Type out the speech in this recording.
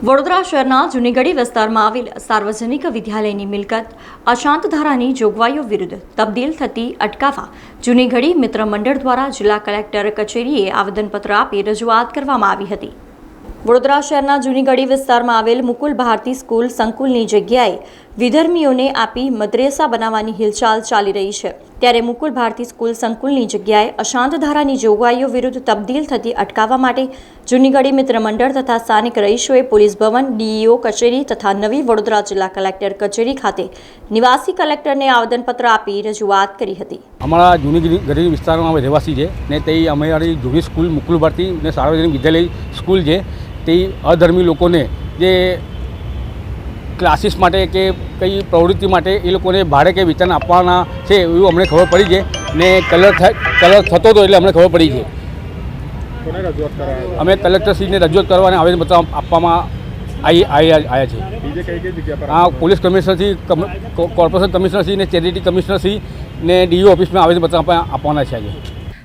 વડોદરા શહેરના જૂનીગઢી વિસ્તારમાં આવેલ સાર્વજનિક વિદ્યાલયની મિલકત અશાંત ધારાની જોગવાઈઓ વિરુદ્ધ તબદીલ થતી અટકાવવા જૂનીગઢી મિત્ર મંડળ દ્વારા જિલ્લા કલેક્ટર કચેરીએ આવેદનપત્ર આપી રજૂઆત કરવામાં આવી હતી. વડોદરા શહેરના જૂનીગઢી વિસ્તારમાં આવેલ મુકુલ ભારતી સ્કૂલ સંકુલની જગ્યાએ વિધર્મીઓને આપી મદ્રેસા બનાવવાની હિલચાલ ચાલી રહી છે. ત્યારે મુકુલ ભારતી સ્કૂલ સંકુલની જગ્યાએ અશાંત ધારાની જોગવાઈઓ વિરુદ્ધ તબદીલ થતી અટકાવવા માટે જૂનીગઢી મિત્ર મંડળ તથા સ્થાનિક રહીશોએ પોલીસ ભવન, ડીઈઓ કચેરી તથા નવી વડોદરા જિલ્લા કલેક્ટર કચેરી ખાતે નિવાસી કલેક્ટરને આવેદનપત્ર આપી રજૂઆત કરી હતી. અમારા જૂની વિસ્તારમાં રહેવાસી છે ને તે અમારી જૂની સ્કૂલ મુકુલ ભારતી ને સાર્વજનિક વિદ્યાલય સ્કૂલ છે. તે અધર્મી લોકોને જે ક્લાસીસ માટે કે કઈ પ્રવૃત્તિ માટે એ લોકોને ભાડે કે વેચાણ આપવાના છે એવું અમને ખબર પડી છે ને કલર કલર થતો હતો એટલે અમને ખબર પડી છે. અમે કલેક્ટરશ્રીને રજૂઆત કરવા અને આવેદનપત્ર આપવામાં આવી આવ્યા છે આ પોલીસ કમિશનરશ્રી કમ- કો- કોર્પોરેશન કમિશનરશ્રી ને ચેરિટી કમિશનરશ્રી ને ડીઓ ઓફિસમાં આવેદનપત્ર આપવા- આપવાના છે આજે.